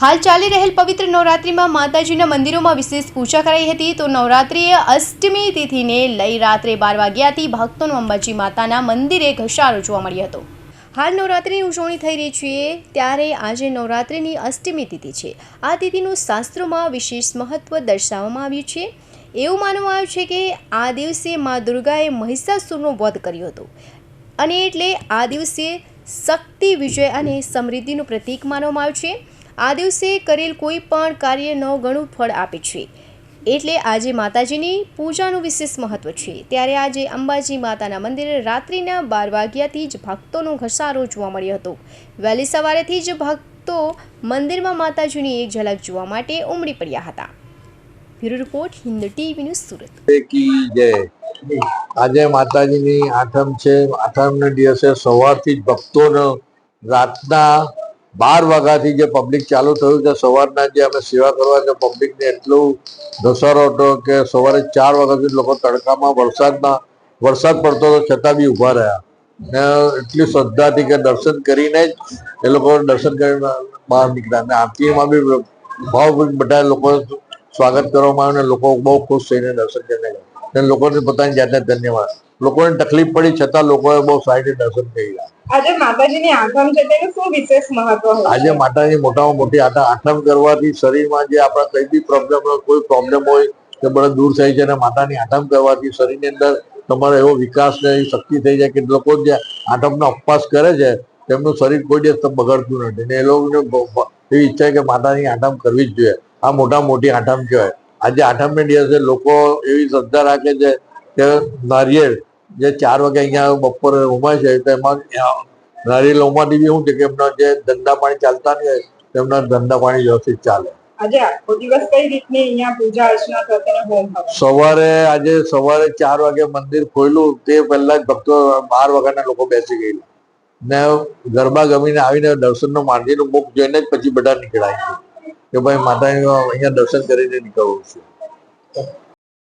હાલ ચાલી રહેલ પવિત્ર નવરાત્રિમાં માતાજીના મંદિરોમાં વિશેષ પૂજા કરાઈ હતી તો નવરાત્રિએ અષ્ટમી તિથિને લઈ રાત્રે બાર વાગ્યાથી ભક્તોનો અંબાજી માતાના મંદિરે ઘસારો જોવા મળ્યો હતો. હાલ નવરાત્રિની ઉજવણી થઈ રહી છે, ત્યારે આજે નવરાત્રિની અષ્ટમી તિથિ છે. આ તિથિનું શાસ્ત્રોમાં વિશેષ મહત્વ દર્શાવવામાં આવ્યું છે. એવું માનવામાં આવ્યું છે કે આ દિવસે મા દુર્ગાએ મહિષાસુરનો વધ કર્યો હતો. અને એટલે આ દિવસે શક્તિ, વિજય અને સમૃદ્ધિનું પ્રતીક માનવામાં આવ્યું છે. આ દિવસે કરેલ કોઈ પણ કાર્ય નવ ઘણું ફળ આપે છે. એટલે આજે માતાજીની પૂજાનું વિશેષ મહત્વ છે. ત્યારે આજે અંબાજી માતાના મંદિરે રાત્રિના બાર વાગ્યાથી જ ભક્તોનો ઘસારો જોવા મળ્યો હતો. વહેલી સવારેથી જ ભક્તો મંદિરમાં માતાજીની એક ઝલક જોવા માટે ઉમડી પડ્યા હતા. Bureau report, Hind TV news Surat. જય. આજે માતાજીની આઠમ છે. આઠમને દિવસે સવારથી જ ભક્તોનો રાતના બાર વાગ્યાથી જે પબ્લિક ચાલુ થયું છે, સવારના જે અમે સેવા કરવા છે પબ્લિકને એટલું ધસારો હતો કે સવારે ચાર વાગ્યાથી લોકો તડકામાં, વરસાદમાં, વરસાદ પડતો હતો, છતાં બી ઊભા રહ્યા. ને એટલી શ્રદ્ધાથી કે દર્શન કરીને જ એ લોકો દર્શન કરીને બહાર નીકળ્યા. અને આરતીમાં બી ભાવ બધા લોકો સ્વાગત કરવામાં આવ્યું ને લોકો બહુ ખુશ થઈને દર્શન કરીને ગયા. ને લોકોને પોતાની જાતને ધન્યવાદ. લોકોને તકલીફ પડી છતાં લોકોએ બહુ સારી દર્શન કરી આજે માતાજીની આઠમ છે તેનું શું વિશેષ મહત્વ આજે માતાજી મોટામાં મોટી આઠમ આઠમ કરવાથી શરીરમાં જે આપણા કઈ બી પ્રોબ્લેમ કોઈ પ્રોબ્લેમ હોય તે બધા દૂર થાય છે અને માતાની આઠમ કરવાથી શરીરની અંદર તમારો એવો વિકાસ ને એવી શક્તિ થઈ જાય કે લોકો જે આઠમનો ઉપવાસ કરે છે તેમનું શરીર કોઈ દિવસ બગડતું નથી. ને એ લોકોને એવી ઈચ્છા કે માતાની આઠમ કરવી જ જોઈએ. આ મોટા મોટી આઠમ કહેવાય. આજે આઠમને દિવસે લોકો એવી શ્રદ્ધા રાખે છે કે નારિયેળ જે ચાર વાગે અહીંયા બપોરે ઉમાય છે તો એમાં નારિયેળ ઉમાથી બી શું છે કે એમના જે ધંધા પાણી ચાલતા નહીં હોય તેમના ધંધા પાણી વ્યવસ્થિત ચાલે. આજે આખો દિવસ કઈ રીતની અહીંયા પૂજા અર્ચના થતી ને હોમ સવારે આજે સવારે ચાર વાગે મંદિર ખોલ્યું તે પહેલા જ ભક્તો બાર વાગ્યાના લોકો બેસી ગયેલા. ને ગરબા ગમીને આવીને દર્શનનો માર્ગીનું મુખ જોઈને જ પછી બધા નીકળાય છે. કે ભાઈ માતાજી અહીંયા દર્શન કરીને નીકળવું છે.